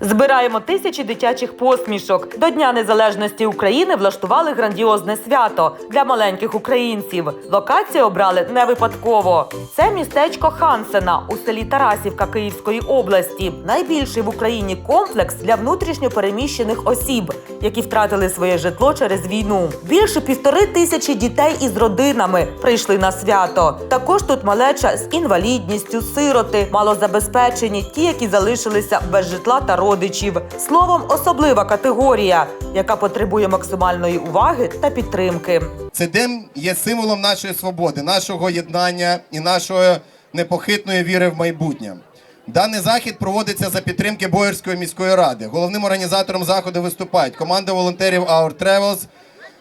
Збираємо тисячі дитячих посмішок. До Дня Незалежності України влаштували грандіозне свято для маленьких українців. Локацію обрали не випадково. Це містечко Хансена у селі Тарасівка Київської області. Найбільший в Україні комплекс для внутрішньо переміщених осіб, які втратили своє житло через війну. Більше півтори тисячі дітей із родинами прийшли на свято. Також тут малеча з інвалідністю, сироти, малозабезпечені, ті, які залишилися без житла та родичів. Словом, особлива категорія, яка потребує максимальної уваги та підтримки. Цей день є символом нашої свободи, нашого єднання і нашої непохитної віри в майбутнє. Даний захід проводиться за підтримки Боярської міської ради. Головним організатором заходу виступають команда волонтерів Our Travels,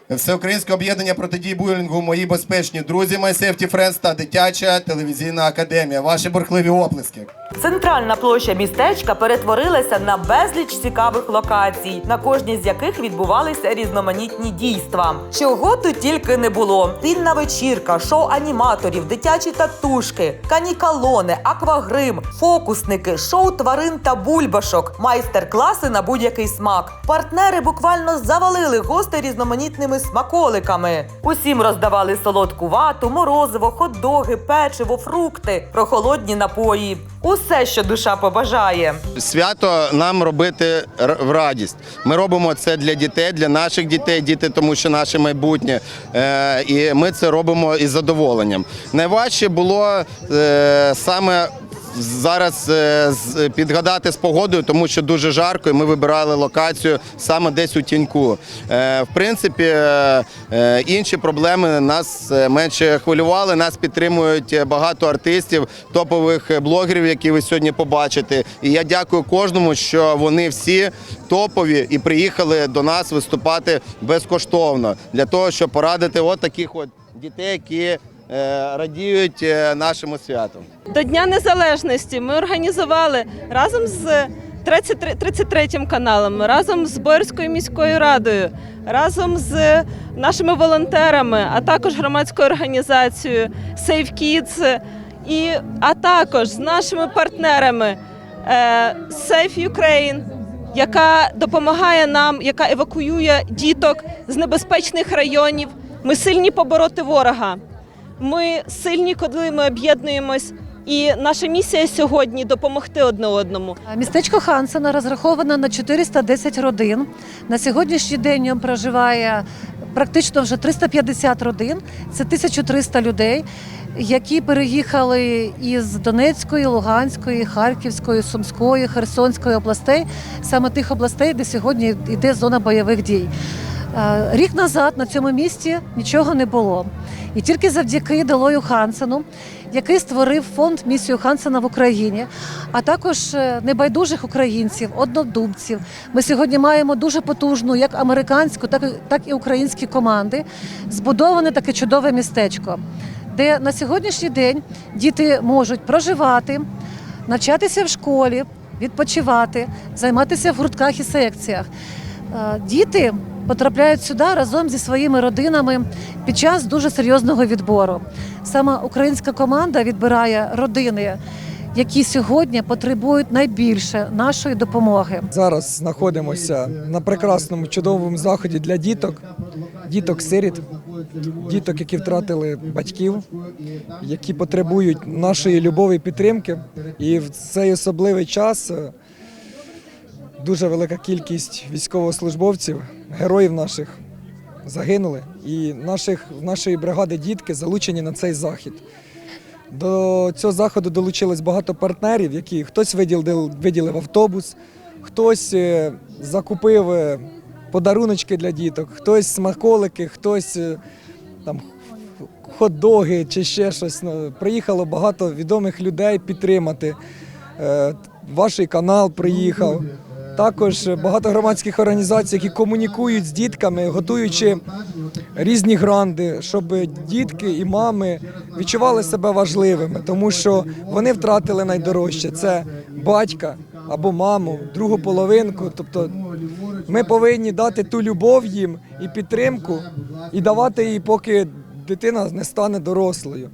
Всеукраїнське об'єднання протидії булінгу Мої безпечні друзі My Safety Friends та дитяча телевізійна академія. Ваші бурхливі оплески. Центральна площа містечка перетворилася на безліч цікавих локацій, на кожній з яких відбувалися різноманітні дійства. Чого тут тільки не було: вільна вечірка, шоу аніматорів, дитячі татушки, канікалони, аквагрим, фокусники, шоу тварин та бульбашок, майстер-класи на будь-який смак. Партнери буквально завалили гостей різноманітними смаколиками. Усім роздавали солодку вату, морозиво, хот-доги, печиво, фрукти, прохолодні напої. Усе, що душа побажає. Свято нам робити в радість. Ми робимо це для дітей, для наших дітей, діти, тому що наше майбутнє. Е, і ми це робимо із задоволенням. Найважче було е, саме. Зараз е, підгадати з погодою, тому що дуже жарко, і ми вибирали локацію саме десь у тіньку. Е, В принципі, е, інші проблеми нас менше хвилювали. Нас підтримують багато артистів, топових блогерів, які ви сьогодні побачите. І я дякую кожному, що вони всі топові і приїхали до нас виступати безкоштовно для того, щоб порадити от таких от дітей, які радіють е, нашому святу. До Дня Незалежності ми організували разом з 33 33 каналом, разом з Боярською міською радою, разом з нашими волонтерами, а також громадською організацією Save Kids, і, а також з нашими партнерами е, Save Ukraine, яка допомагає нам, яка евакуює діток з небезпечних районів. Ми сильні побороти ворога. Ми сильні, коли ми об'єднуємось. І наша місія сьогодні допомогти одне одному. Містечко Хансена розраховано на 410 родин. На сьогоднішній день в ньому проживає практично вже 350 родин. Це 1300 людей, які переїхали із Донецької, Луганської, Харківської, Сумської, Херсонської областей, саме тих областей, де сьогодні йде зона бойових дій. Е, Рік назад на цьому місці нічого не було. І тільки завдяки Делою Хансену, який створив фонд місію Хансена в Україні, а також е, небайдужих українців, однодумців. Ми сьогодні маємо дуже потужну як американську, так так і українські команди. Збудоване таке чудове містечко, де на сьогоднішній день діти можуть проживати, навчатися в школі, відпочивати, займатися в гуртках і секціях. Е, Діти потрапляють сюди разом зі своїми родинами під час дуже серйозного відбору. Саме українська команда відбирає родини, які сьогодні потребують найбільше нашої допомоги. Зараз знаходимося на прекрасному чудовому заході для діток, діток сиріт, діток, які втратили батьків, які потребують нашої любові підтримки. І в цей особливий час е, дуже велика кількість військовослужбовців, героїв наших загинули. І наших, нашої бригади дітки залучені на цей захід. До цього заходу долучилось багато партнерів, які хтось виділив, виділив автобус, хтось е, закупив е, подаруночки для діток, хтось смаколики, хтось е, там хот-доги чи ще щось. Ну, Приїхало багато відомих людей підтримати. Ваш канал приїхав. Також багато громадських організацій, які комунікують з дітками, готуючи різні гранди, щоб дітки і мами відчували себе важливими, тому що вони втратили найдорожче це батька або маму, другу половинку. Тобто Ми повинні дати ту любов їм і підтримку, і давати її, поки дитина не стане дорослою.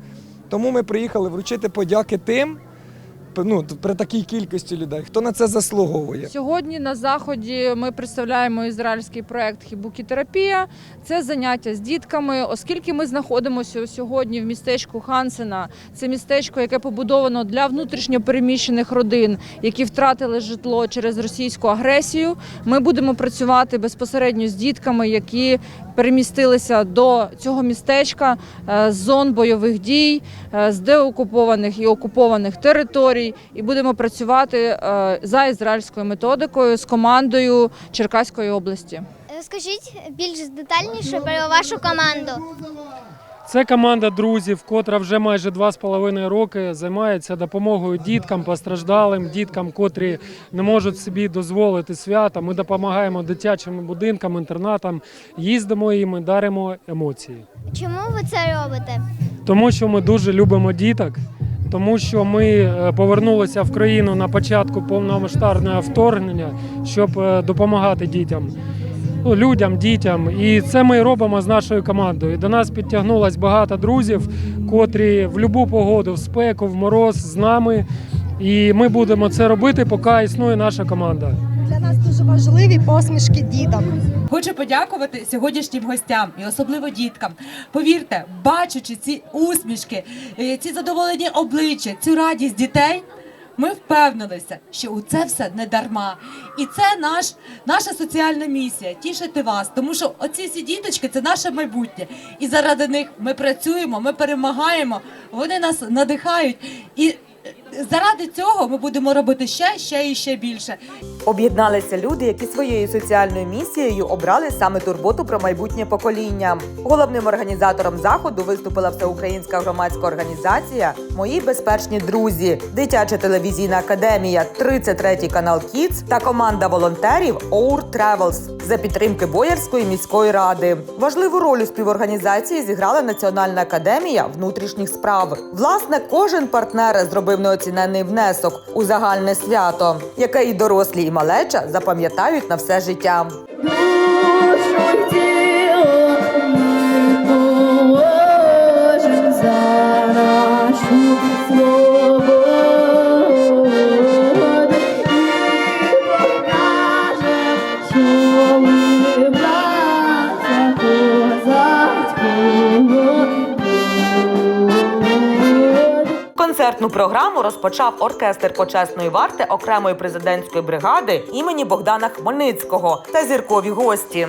Тому ми приїхали вручити подяки тим, ну, при такій кількості людей, хто на це заслуговує. Сьогодні на заході ми представляємо ізраїльський проект Хібукітерапія. Це заняття з дітками, оскільки ми знаходимося сьогодні в містечку Хансена. Це містечко, яке побудовано для внутрішньопереміщених родин, які втратили житло через російську агресію. Ми будемо працювати безпосередньо з дітками, які перемістилися до цього містечка е, з зон бойових дій, е, з деокупованих і окупованих територій, і будемо працювати е, за ізраїльською методикою з командою Черкаської області. Скажіть більш детальніше про вашу команду. Це команда друзів, котра вже майже два з половиною роки займається допомогою діткам, постраждалим, діткам, котрі не можуть собі дозволити свята. Ми допомагаємо дитячим будинкам, інтернатам, їздимо їм і даримо емоції. Чому ви це робите? Тому що ми дуже любимо діток, тому що ми е, повернулися в країну на початку повномасштабного вторгнення, щоб е, допомагати дітям. Ну, людям, дітям, і це ми робимо з нашою командою. До нас підтягнулось багато друзів, котрі в будь-яку погоду, в спеку, в мороз з нами. І ми будемо це робити, поки існує наша команда. Для нас дуже важливі посмішки діток. Хочу подякувати сьогоднішнім гостям і особливо діткам. Повірте, бачачи ці усмішки, е, ці задоволені обличчя, цю радість дітей. Ми впевнилися, що у це все не дарма, і це наш наша соціальна місія тішити вас, тому що оці всі діточки це наше майбутнє, і заради них ми працюємо, ми перемагаємо, вони нас надихають, і заради цього ми будемо робити ще, ще і ще більше. Об'єдналися люди, які своєю соціальною місією обрали саме турботу про майбутнє покоління. Головним організатором заходу виступила всеукраїнська громадська організація Мої безпечні друзі, дитяча телевізійна академія, 33 канал Кіц та команда волонтерів Our Travels за підтримки Боярської міської ради. Важливу роль у співорганізації зіграла Національна академія внутрішніх справ. Власне, кожен партнер зробив неоціненний внесок у загальне свято, яке і дорослі, і малеча запам'ятають на все життя. Концертну програму розпочав оркестр почесної варти окремої президентської бригади імені Богдана Хмельницького та зіркові гості.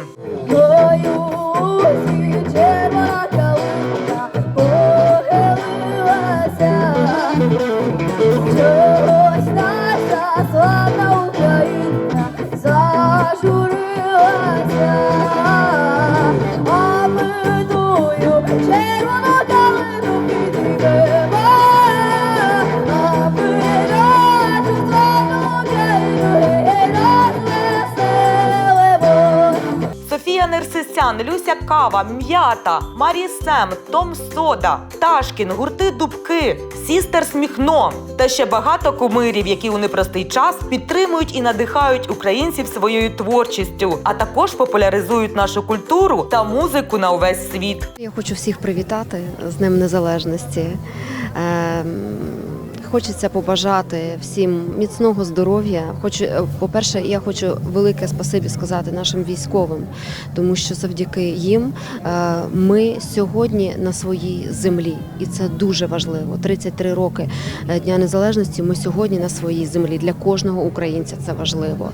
Нерсисян, Люся Кава, М'ята, Марі Сем, Том Сода, Ташкін, гурти Дубки, Сістер Сміхно та ще багато кумирів, які у непростий час підтримують і надихають українців своєю творчістю, а також популяризують нашу культуру та музику на увесь світ. Я хочу всіх привітати з Днем Незалежності. Ем, Хочеться побажати всім міцного здоров'я. Хочу, е, по-перше, я хочу велике спасибі сказати нашим військовим, тому що завдяки їм е, ми сьогодні на своїй землі, і це дуже важливо. 33 роки е, Дня Незалежності. Ми сьогодні на своїй землі. Для кожного українця це важливо.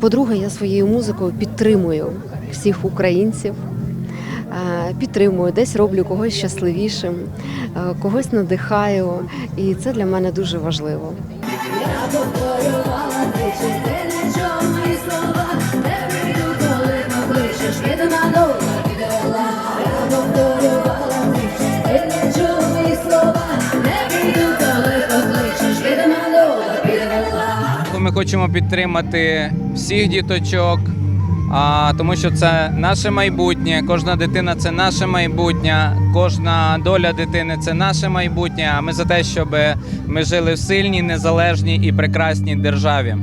По-друге, я своєю музикою підтримую всіх українців. Е, Підтримую, десь роблю когось щасливішим, е, когось надихаю, і це для мене дуже важливо. Ми хочемо підтримати всіх діточок, а, тому що це наше майбутнє. Кожна дитина це наше майбутнє, кожна доля дитини це наше майбутнє. А ми за те, щоб ми жили в сильній, незалежній і прекрасній державі.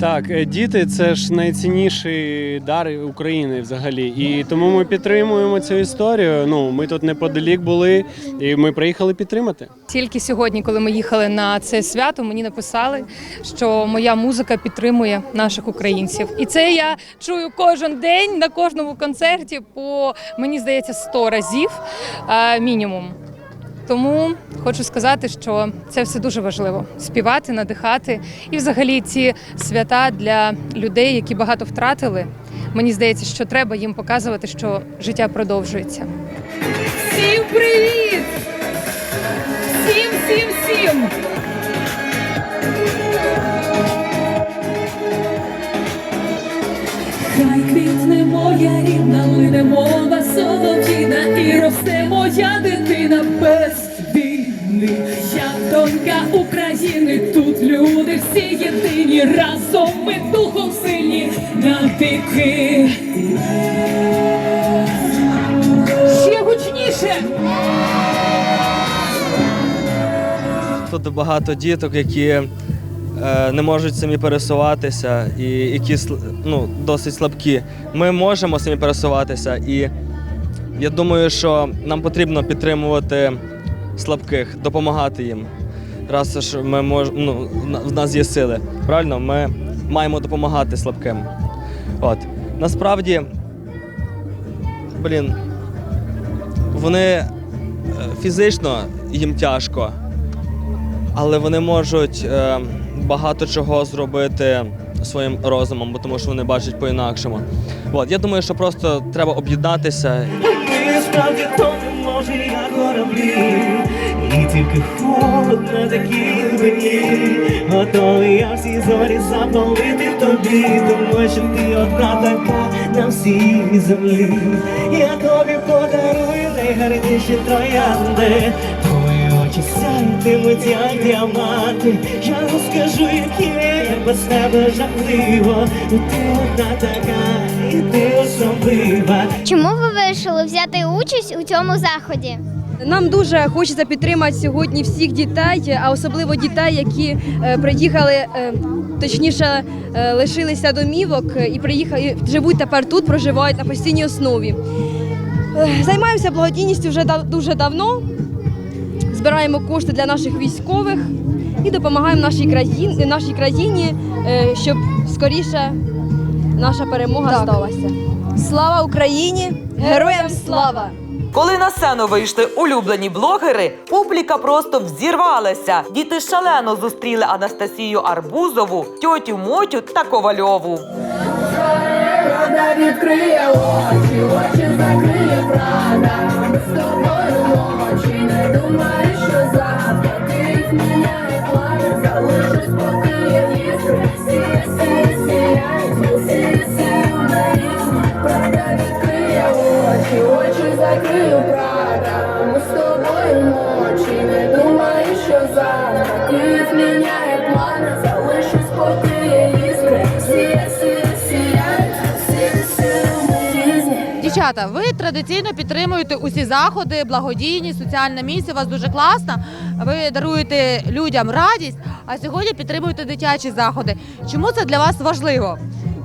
Так, е, діти це ж найцінніший дар України взагалі. І тому ми підтримуємо цю історію. Ну, ми тут неподалік були, і ми приїхали підтримати. Тільки сьогодні, коли ми їхали на це свято, мені написали, що моя музика підтримує наших українців. І це я чую кожен день на кожному концерті по мені здається 100 разів е, мінімум. Тому хочу сказати, що це все дуже важливо співати, надихати. І взагалі ці свята для людей, які багато втратили. Мені здається, що треба їм показувати, що життя продовжується. Всім привіт! Всім, всім, всім! Хай квітне моя рідна, лине мова солов'їна і росте моя дитина без війни. Я донька України, тут люди всі єдині, разом ми духом сильні навіки. Ще гучніше! Тут багато діток, які е, не можуть самі пересуватися і які ну, досить слабкі. Ми можемо самі пересуватися, і я думаю, що нам потрібно підтримувати слабких, допомагати їм. Раз ж ми мож, ну, в нас є сили. Правильно, ми маємо допомагати слабким. От. Насправді, блін, вони е, фізично їм тяжко але вони можуть е, багато чого зробити своїм розумом, бо тому що вони бачать по-інакшому. От, я думаю, що просто треба об'єднатися Ми справді тонемо вже як кораблі, і тільки холод на такій глибині. Готовий я всі зорі запалити тобі, тому що ти одна така на всій землі. Я тобі подарую найгарніші троянди. Твої очі сяятимуть, як діаманти. Я розкажу, як є, як без тебе жахливо. Ти одна така, особлива. Чому ви вирішили взяти участь у цьому заході? Нам дуже хочеться підтримати сьогодні всіх дітей, а особливо дітей, які е, приїхали, е, точніше, е, лишилися домівок і приїхали, живуть тепер тут, проживають на постійній основі. Е, Займаємося благодійністю вже дав- дуже давно. Збираємо кошти для наших військових і допомагаємо нашій країні, нашій країні, е, щоб скоріше наша перемога сталася. Слава Україні! Героям слава! Коли на сцену вийшли улюблені блогери, публіка просто взірвалася. Діти шалено зустріли Анастасію Арбузову, тьотю Мотю та Ковальову. Відкриє очі, очі закриє правда. З тобою ночі, не думай, Ми з тобою ночі, не думай, що завтра ти їх міняє плани, залишись, поки є іскри. Сіє, сіє. Дівчата, ви традиційно підтримуєте усі заходи, благодійні, соціальна місія. У вас дуже класна. Ви даруєте людям радість, а сьогодні підтримуєте дитячі заходи. Чому це для вас важливо?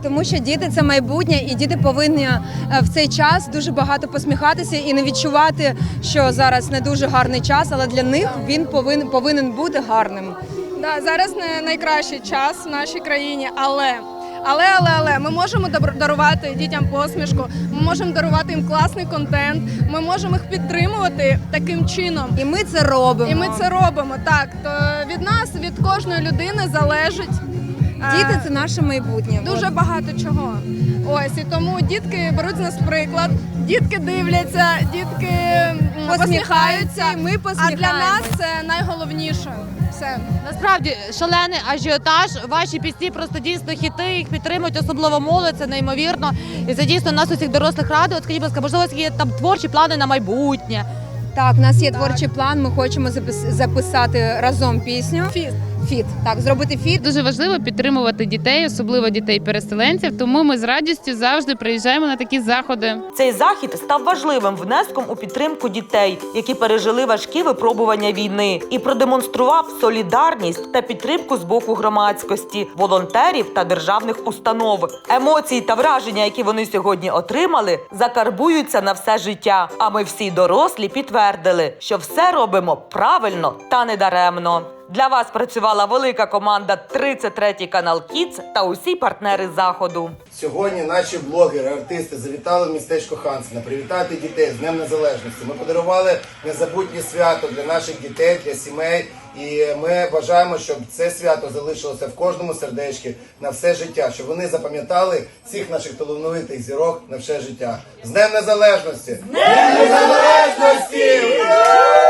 Тому що діти це майбутнє, і діти повинні е, в цей час дуже багато посміхатися і не відчувати, що зараз не дуже гарний час, але для них він повинен повинен бути гарним. Да, зараз не найкращий час в нашій країні, але. Але, але, але ми можемо дарувати дітям посмішку, ми можемо дарувати їм класний контент, ми можемо їх підтримувати таким чином. І ми це робимо. І ми це робимо. Так, то від нас, від кожної людини залежить. Діти це наше майбутнє. дуже багато чого. Ось і тому дітки беруть з нас приклад, дітки дивляться, дітки посміхаються. і ми А для нас це найголовніше. Все. Насправді шалений ажіотаж. Ваші пісні просто дійсно хіти, їх підтримують, особливо молодь, це неймовірно. І це дійсно нас усіх дорослих радує. От Скажіть, будь ласка, можливо, у вас є там творчі плани на майбутнє. Так, у нас є творчий план. Ми хочемо запис- записати разом пісню. Фіст. Фіт. Так, зробити фіт. Дуже важливо підтримувати дітей, особливо дітей-переселенців. Тому ми з радістю завжди приїжджаємо на такі заходи. Цей захід став важливим внеском у підтримку дітей, які пережили важкі випробування війни, і продемонстрував солідарність та підтримку з боку громадськості, волонтерів та державних установ. Емоції та враження, які вони сьогодні отримали, закарбуються на все життя. А ми всі дорослі підтвердили, що все робимо правильно та недаремно. Для вас працювала велика команда 33 канал Кіц та усі партнери заходу. Сьогодні наші блогери, артисти завітали в містечко Хансена привітати дітей з Днем Незалежності. Ми подарували незабутнє свято для наших дітей, для сімей. І ми бажаємо, щоб це свято залишилося в кожному сердечці на все життя, щоб вони запам'ятали цих наших талановитих зірок на все життя. З Днем Незалежності! З Днем Незалежності! Ура!